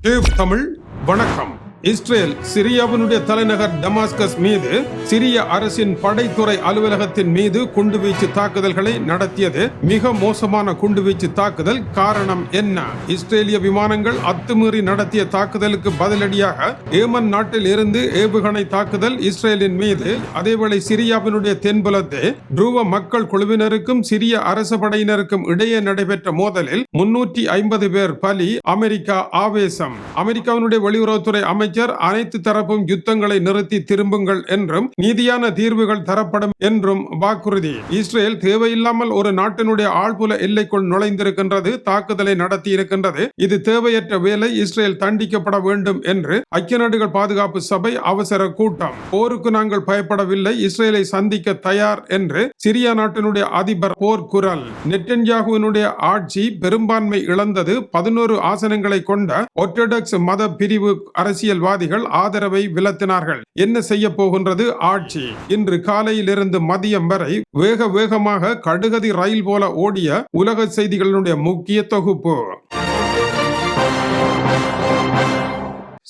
தேவ் தமிழ் வணக்கம். இஸ்ரேல் சிரியாவினுடைய தலைநகர் டமாஸ்கஸ் மீது சிரிய அரசின் படைத்துறை அலுவலகத்தின் மீது குண்டுவீச்சு தாக்குதல்களை நடத்தியது. மிக மோசமான குண்டுவீச்சு தாக்குதல். காரணம் என்ன? இஸ்ரேலிய விமானங்கள் அத்துமீறி நடத்திய தாக்குதலுக்கு பதிலடியாக ஏமன் நாட்டில் இருந்து ஏவுகணை தாக்குதல் இஸ்ரேலின் மீது. அதேவேளை சிரியாவினுடைய தென்புலத்தே துருவ மக்கள் குழுவினருக்கும் சிரிய அரச படையினருக்கும் இடையே நடைபெற்ற மோதலில் முன்னூற்றி ஐம்பது பேர் பலி. அமெரிக்கா ஆவேசம். அமெரிக்காவினுடைய வெளியுறவுத்துறை அமைச்சர் அமைச்சர் அனைத்து தரப்பும் யுத்தங்களை நிறுத்தி திரும்புங்கள் என்றும் நீதியான தீர்வுகள் தரப்படும் என்றும் வாக்குறுதி. இஸ்ரேல் தேவையில்லாமல் ஒரு நாட்டினுடைய ஆழ்புல எல்லைக்குள் நுழைந்திருக்கின்றது தாக்குதலை நடத்தி இருக்கின்றது இது தேவையற்ற வேலை இஸ்ரேல் தண்டிக்கப்பட வேண்டும் என்று ஐக்கிய நாடுகள் பாதுகாப்பு சபை அவசர கூட்டம். போருக்கு நாங்கள் பயப்படவில்லை இஸ்ரேலை சந்திக்க தயார் என்று சிரியா நாட்டினுடைய அதிபர் போர் குரல் நெட்டன்யாகுவினுடைய ஆட்சி பெரும்பான்மை இழந்தது பதினோரு ஆசனங்களை கொண்ட ஒர்த்தடாக்ஸ் மத பிரிவு அரசியல் அரசியல்வாதிகள் ஆதரவை விலத்தினார்கள். என்ன செய்ய போகின்றது? ஆட்சி. இன்று காலையிலிருந்து மதியம் வரை வேக வேகமாக கடுகதி ரயில் போல ஓடிய உலக செய்திகளுடைய முக்கிய தொகுப்பு.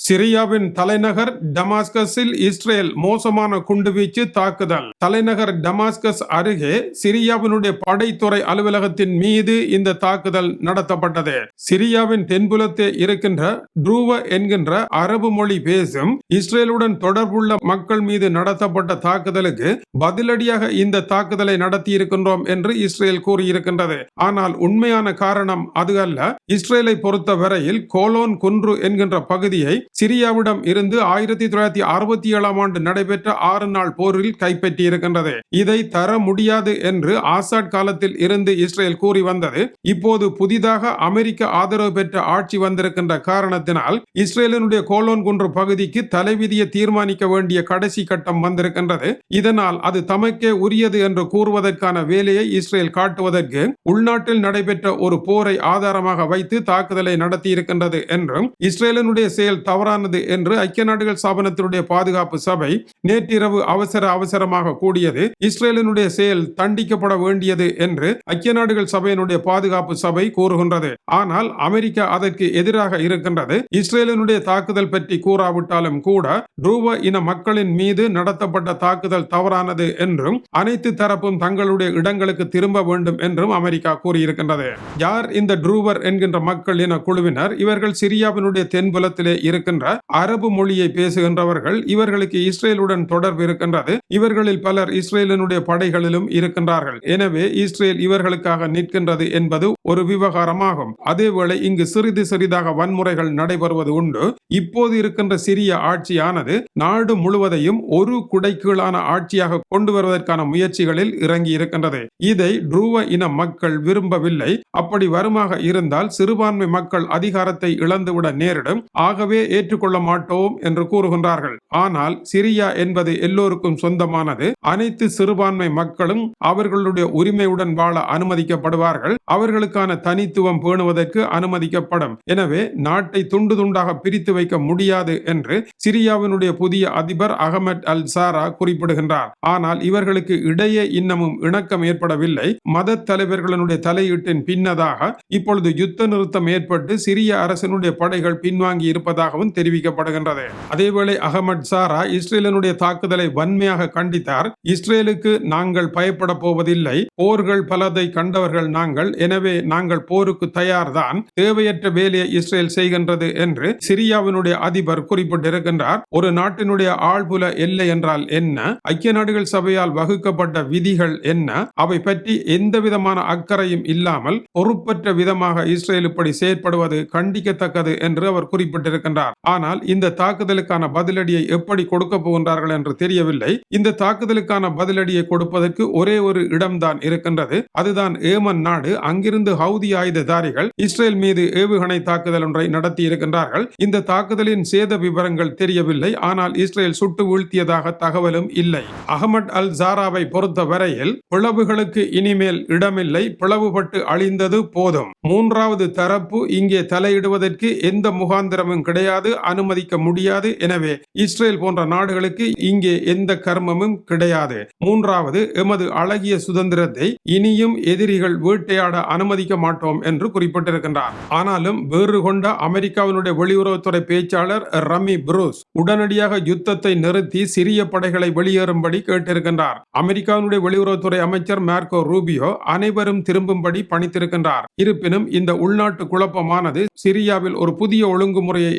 சிரியாவின் தலைநகர் டமாஸ்கஸில் இஸ்ரேல் மோசமான குண்டுவீச்சு தாக்குதல். தலைநகர் டமாஸ்கஸ் அருகே சிரியாவினுடைய படைத்துறை அலுவலகத்தின் மீது இந்த தாக்குதல் நடத்தப்பட்டது. சிரியாவின் தென்புலத்தில் இருக்கின்ற ட்ரூவ என்கின்ற அரபு மொழி பேசும் இஸ்ரேலுடன் தொடர்புள்ள மக்கள் மீது நடத்தப்பட்ட தாக்குதலுக்கு பதிலடியாக இந்த தாக்குதலை நடத்தி இருக்கின்றோம் என்று இஸ்ரேல் கூறியிருக்கின்றது. ஆனால் உண்மையான காரணம் அது அல்ல இஸ்ரேலை பொறுத்த வரையில் கோலோன் குன்று என்கின்ற பகுதியை சிரியாவிடம் இருந்து ஆயிரத்தி தொள்ளாயிரத்தி அறுபத்தி ஏழாம் ஆண்டு நடைபெற்ற ஆறு நாள் போரில் கைப்பற்றி இருக்கின்றது. இதை தர முடியாது என்று ஆசாட் காலத்தில் இருந்து இஸ்ரேல் கூறி வந்தது. இப்போது புதிதாக அமெரிக்க ஆதரவு பெற்ற ஆட்சி வந்திருக்கின்ற காரணத்தினால் இஸ்ரேலினுடைய கோலோன் குன்று பகுதிக்கு தலைவிதியை தீர்மானிக்க வேண்டிய கடைசி கட்டம் வந்திருக்கின்றது. இதனால் அது தமக்கே உரியது என்று கூறுவதற்கான வேலையை இஸ்ரேல் காட்டுவதற்கு உள்நாட்டில் நடைபெற்ற ஒரு போரை ஆதாரமாக வைத்து தாக்குதலை நடத்தி இருக்கின்றது என்றும் இஸ்ரேலினுடைய செயல் தவறானது என்று ஐக்கிய நாடுகள் ஸ்தாபனத்தினுடைய பாதுகாப்பு சபை நேற்றிரவு அவசர அவசரமாக கூடியது. இஸ்ரேலினுடைய செயல் தண்டிக்கப்பட வேண்டியது என்று ஐக்கிய நாடுகள் சபையினுடைய பாதுகாப்பு சபை கூறுகின்றது. ஆனால் அமெரிக்கா அதற்கு எதிராக இருக்கின்றது. இஸ்ரேலினுடைய தாக்குதல் பற்றி கூறாவிட்டாலும் கூட ரூப இன மக்களின் மீது நடத்தப்பட்ட தாக்குதல் தவறானது என்றும் அனைத்து தரப்பும் தங்களுடைய இடங்களுக்கு திரும்ப வேண்டும் என்றும் அமெரிக்கா கூறியிருக்கின்றது. யார் இந்த ட்ரூவர் என்கின்ற மக்கள் இன குழுவினர்? இவர்கள் சிரியாவினுடைய தென்புலத்திலே இருக்கின்ற அரபு மொழியை பேசுகின்றவர்கள். இவர்களுக்கு இஸ்ரேலுடைய இவர்களுடன் தொடர்பு இருக்கின்றது. இவர்களில் பலர் இஸ்ரேலினுடைய படைகளிலும் இருக்கின்றார்கள். எனவே இஸ்ரேல் இவர்களுக்காக நிற்கின்றது என்பது ஒரு விவகாரமாகும். அதேவேளை இங்கு சிறிது சிறிதாக வன்முறைகள் நடைபெறுவது உண்டு. இப்போது இருக்கின்ற சிறிய ஆட்சியானது நாடு முழுவதையும் ஒரு குடைக்கீழான ஆட்சியாக கொண்டு வருவதற்கான முயற்சிகளில் இறங்கி இருக்கின்றது. இதை ட்ரூவ இன மக்கள் விரும்பவில்லை. அப்படி வருமாக இருந்தால் சிறுபான்மை மக்கள் அதிகாரத்தை இழந்துவிட நேரிடும். ஆகவே ஏற்றுக்கொள்ள மாட்டோம் என்று கூறுகின்றார்கள். ஆனால் சிரியா என்பது எல்லோருக்கும் சொந்தமானது. அனைத்து சிறுபான்மை மக்களும் அவர்களுடைய உரிமையுடன் வாழ அனுமதிக்கப்படுவார்கள். அவர்களுக்கான தனித்துவம் பேணுவதற்கு அனுமதிக்கப்படும். எனவே நாட்டை துண்டு துண்டாக பிரித்து வைக்க முடியாது என்று சிரியாவினுடைய புதிய அதிபர் அகமட் அல் சாரா குறிப்பிடுகின்றார். ஆனால் இவர்களுக்கு இடையே இன்னமும் இணக்கம் ஏற்படவில்லை. மத தலைவர்களுடைய தலையீட்டின் பின்னதாக இப்பொழுது யுத்த நிறுத்தம் ஏற்பட்டு சிரிய அரசனுடைய படைகள் பின்வாங்கி இருப்பதாகவும் தெரிவிக்கப்படுகின்றது. அதேவேளை அகமட் சாரா இஸ்ரேலனுடைய தாக்குதலை வன்மையாக கண்டித்தார். இஸ்ரேலுக்கு நாங்கள் பயப்பட போவதில்லை. போர்கள் பலதை கண்டவர்கள் நாங்கள். எனவே நாங்கள் போருக்கு தயார்தான். தேவையற்ற வேலையை இஸ்ரேல் செய்கின்றது என்று சிரியாவினுடைய அதிபர் குறிப்பிட்டிருக்கின்றார். ஒரு நாட்டினுடைய ஆழ்புல எல்லை என்றால் என்ன? ஐக்கிய நாடுகள் சபையால் வகுக்கப்பட்ட விதிகள் என்ன? அவை பற்றி எந்த விதமான அக்கறையும் இல்லாமல் பொறுப்பற்ற விதமாக இஸ்ரேல் இப்படி செயற்படுவது கண்டிக்கத்தக்கது என்று அவர் குறிப்பிட்டிருக்கின்றார். ஆனால் இந்த தாக்குதலுக்கான பதிலடியை எப்படி கொடுக்க போகின்றார்கள் என்று தெரியவில்லை. இந்த தாக்குதலுக்கான பதிலடியை கொடுப்பதற்கு ஒரே ஒரு இடம்தான் இருக்கின்றது. அதுதான் ஏமன் நாடு. அங்கிருந்து ஹவுதி ஆயுததாரிகள் இஸ்ரேல் மீது ஏவுகணை தாக்குதல் ஒன்றை நடத்தி இருக்கின்றார்கள். இந்த தாக்குதலின் சேத விவரங்கள் தெரியவில்லை. ஆனால் இஸ்ரேல் சுட்டு வீழ்த்தியதாக தகவலும் இல்லை. அகமட் அல் ஜாராவை பொறுத்த வரையில் பிளவுகளுக்கு இனிமேல் இடமில்லை. பிளவுபட்டு அழிந்தது போதும். மூன்றாவது தரப்பு இங்கே தலையிடுவதற்கு எந்த முகாந்திரமும் கிடையாது. அனுமதிக்க முடியாது. எனவே இஸ்ரேல் போன்ற நாடுகளுக்கு இங்கே எந்த கர்மமும் கிடையாது. மூன்றாவது எமது அழகிய சுதந்திரத்தை இனியும் எதிரிகள் வேட்டையாட அனுமதிக்க மாட்டோம் என்று குறிப்பிட்டிருக்கின்றார். ஆனாலும் வேறு கொண்ட அமெரிக்காவினுடைய வெளியுறவுத்துறை பேச்சாளர் ரமி புரூஸ் உடனடியாக யுத்தத்தை நிறுத்தி சிறிய படைகளை வெளியேறும்படி கேட்டிருக்கின்றார். அமெரிக்காவினுடைய வெளியுறவுத்துறை அமைச்சர் மார்க்கோ ரூபியோ அனைவரும் திரும்பும்படி பணித்திருக்கின்றார். இருப்பினும் இந்த உள்நாட்டு குழப்பமானது சிரியாவில் ஒரு புதிய ஒழுங்குமுறையை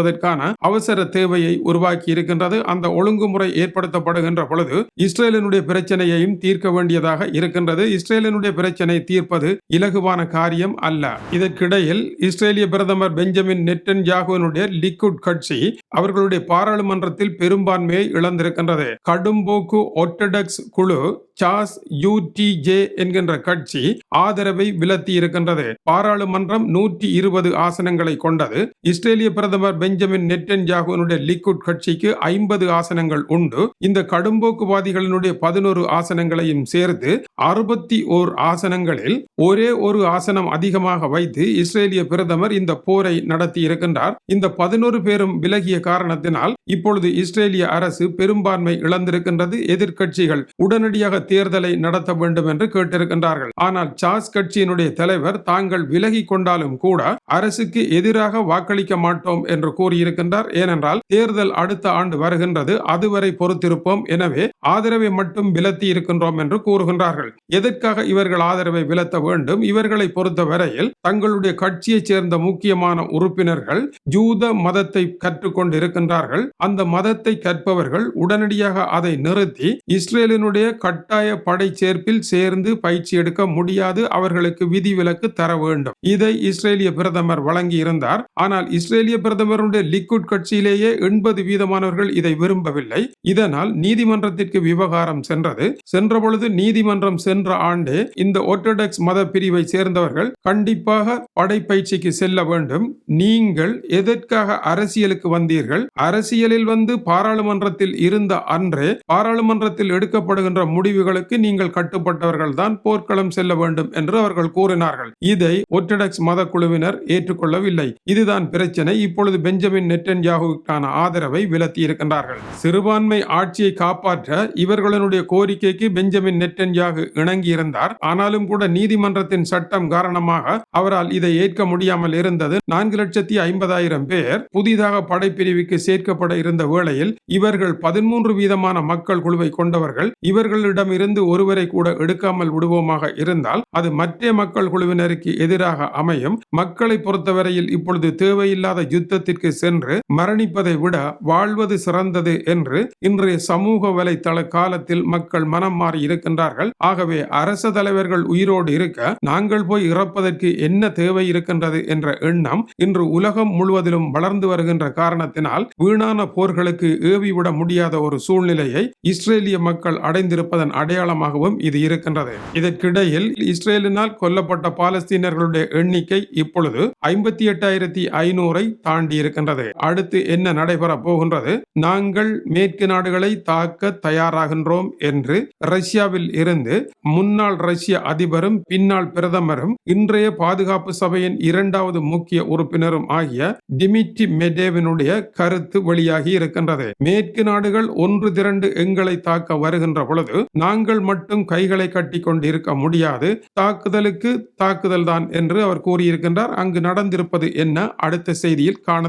செலுத்துவதற்கான அவசர தேவையை உருவாக்கி இருக்கின்றது. அந்த ஒழுங்குமுறை ஏற்படுத்தப்படுகின்ற பொழுது இஸ்ரேலினுடைய பிரச்சனையையும் தீர்க்க வேண்டியதாக இருக்கின்றது. இஸ்ரேலினுடைய பிரச்சனை தீர்ப்பது இலகுவான காரியம் அல்ல. இதற்கிடையில் இஸ்ரேலிய பிரதமர் பெஞ்சமின் நெட்டன் ஜாகுவனுடைய லிக்குட் கட்சி அவர்களுடைய பாராளுமன்றத்தில் பெரும்பான்மையை இழந்திருக்கின்றது. கடும்போக்கு ஒர்த்தடாக்ஸ் குழு சாஸ் யூடிஜே என்கின்ற கட்சி ஆதரவை விலத்தி இருக்கின்றது பாராளுமன்றம் நூற்றி இருபது ஆசனங்களை கொண்டது. இஸ்ரேலிய பிரதமர் பெஞ்சமின் நெட்டன் ஜாகுவனுடைய லிக்குட் கட்சிக்கு ஐம்பது ஆசனங்கள் உண்டு. இந்த கடும்போக்குவாதிகளினுடைய பதினோரு ஆசனங்களையும் சேர்த்து அறுபத்தி ஓர் ஆசனங்களில் ஒரே ஒரு ஆசனம் அதிகமாக வைத்து இஸ்ரேலிய பிரதமர் இந்த போரை நடத்தி இருக்கின்றார். இந்த பதினோரு பேரும் விலகிய காரணத்தினால் இப்பொழுது இஸ்ரேலிய அரசு பெரும்பான்மை இழந்திருக்கின்றது. எதிர்கட்சிகள் உடனடியாக தேர்தலை நடத்த வேண்டும் என்று கேட்டிருக்கின்றார்கள். ஆனால் சாஸ் கட்சியினுடைய தலைவர் தாங்கள் விலகி கொண்டாலும் கூட அரசுக்கு எதிராக வாக்களிக்க மாட்டோம் என்று அவர் கூறியிருக்கின்றார் ஏனென்றால் தேர்தல் அடுத்த ஆண்டு வருகின்றது அதுவரை பொறுத்திருப்போம் எனவே ஆதரவை மட்டும் விலத்தி இருக்கின்றோம் என்று கூறுகின்றார்கள். எதற்காக இவர்கள் ஆதரவை விலத்த வேண்டும்? இவர்களை பொறுத்த வரையில் தங்களுடைய கட்சியைச் சேர்ந்த முக்கியமான உறுப்பினர்கள் ஜூத மதத்தை கற்றுக்கொண்டு இருக்கின்றார்கள் அந்த மதத்தை கற்பவர்கள் உடனடியாக அதை நிறுத்தி இஸ்ரேலினுடைய கட்டாய படை சேர்ப்பில் சேர்ந்து பயிற்சி எடுக்க முடியாது அவர்களுக்கு விதிவிலக்கு தர வேண்டும். இதை இஸ்ரேலிய பிரதமர் வழங்கி இருந்தார் ஆனால் இஸ்ரேலிய பிரதமர் அவருடைய லிக்குட் கட்சியிலேயே எண்பது வீதமானவர்கள் இதை விரும்பவில்லை. இதனால் நீதிமன்றத்திற்கு விவகாரம் சென்றது. சென்றபொழுது நீதிமன்றம் சென்ற ஆண்டே இந்த ஒர்த்தடாக்ஸ் மத பிரிவை சேர்ந்தவர்கள் கண்டிப்பாக படைப்பயிற்சிக்கு செல்ல வேண்டும். நீங்கள் எதற்காக அரசியலுக்கு வந்தீர்கள்? அரசியலில் வந்து பாராளுமன்றத்தில் இருந்த அன்றே பாராளுமன்றத்தில் எடுக்கப்படுகின்ற முடிவுகளுக்கு நீங்கள் கட்டுப்பட்டவர்கள் தான் போர்க்களம் செல்ல வேண்டும் என்று அவர்கள் கூறினார்கள். இதை ஒர்த்தடாக்ஸ் மத குழுவினர் ஏற்றுக்கொள்ளவில்லை. இதுதான் பிரச்சனை. இப்பொழுது பெஞ்சமின் நெட்டன்யாகுவுக்கான ஆதரவை விலத்தி இருக்கின்றார்கள் சிறுபான்மை ஆட்சியை காப்பாற்ற இவர்களுடைய கோரிக்கைக்கு பெஞ்சமின் நெட்டன்யாகு இணங்கியிருந்தார். ஆனாலும் கூட நீதிமன்றத்தின் சட்டம் காரணமாக அவரால் இதை ஏற்க முடியாமல் இருந்தது. நான்கு லட்சத்தி ஐம்பதாயிரம் பேர் புதிதாக படைப்பிரிவுக்கு சேர்க்கப்பட இருந்த வேளையில் இவர்கள் பதிமூன்று வீதமான மக்கள் குழுவை கொண்டவர்கள் இவர்களிடம் இருந்து ஒருவரை கூட எடுக்காமல் விடுவோமாக இருந்தால் அது மற்ற மக்கள் குழுவினருக்கு எதிராக அமையும். மக்களை பொறுத்தவரையில் இப்பொழுது தேவையில்லாத யுத்தத்திற்கு சென்று மரணிப்பதை விட வாழ்வது சிறந்தது என்று இன்றைய சமூக வலைத்தள காலத்தில் மக்கள் மனம் மாறி இருக்கின்றார்கள். ஆகவே அரச தலைவர்கள் உயிரோடு இருக்க நாங்கள் போய் இறப்பதற்கு என்ன தேவை இருக்கின்றது என்ற எண்ணம் இன்று உலகம் முழுவதிலும் வளர்ந்து வருகின்ற காரணத்தினால் வீணான போர்களுக்கு ஏவிவிட முடியாத ஒரு சூழ்நிலையை இஸ்ரேலிய மக்கள் அடைந்திருப்பதன் அடையாளமாகவும் இது இருக்கின்றது. இதற்கிடையில் இஸ்ரேலினால் கொல்லப்பட்ட பாலஸ்தீனர்களுடைய எண்ணிக்கை இப்பொழுது ஐம்பத்தி எட்டாயிரத்தி ஐநூறை தாண்டி இருக்கின்றது அடுத்து என்ன நடைபெற போகின்றது? நாங்கள் மேற்கு நாடுகளை தாக்க தயாராகின்றோம் என்று ரஷ்யாவில் இருந்து முன்னாள் ரஷ்ய அதிபரும் பின்னாள் பிரதமரும் இன்றைய பாதுகாப்பு சபையின் இரண்டாவது முக்கிய உறுப்பினரும் ஆகிய டிமிட்ரி மெடேவினுடைய கருத்து வெளியாகி இருக்கின்றது. மேற்கு நாடுகள் ஒன்று திரண்டு எங்களை தாக்க வருகின்ற பொழுது நாங்கள் மட்டும் கைகளை கட்டி கொண்டு இருக்க முடியாது. தாக்குதலுக்கு தாக்குதல் தான் என்று அவர் கூறியிருக்கின்றார். அங்கு நடந்திருப்பது என்ன? அடுத்த செய்தியில் காண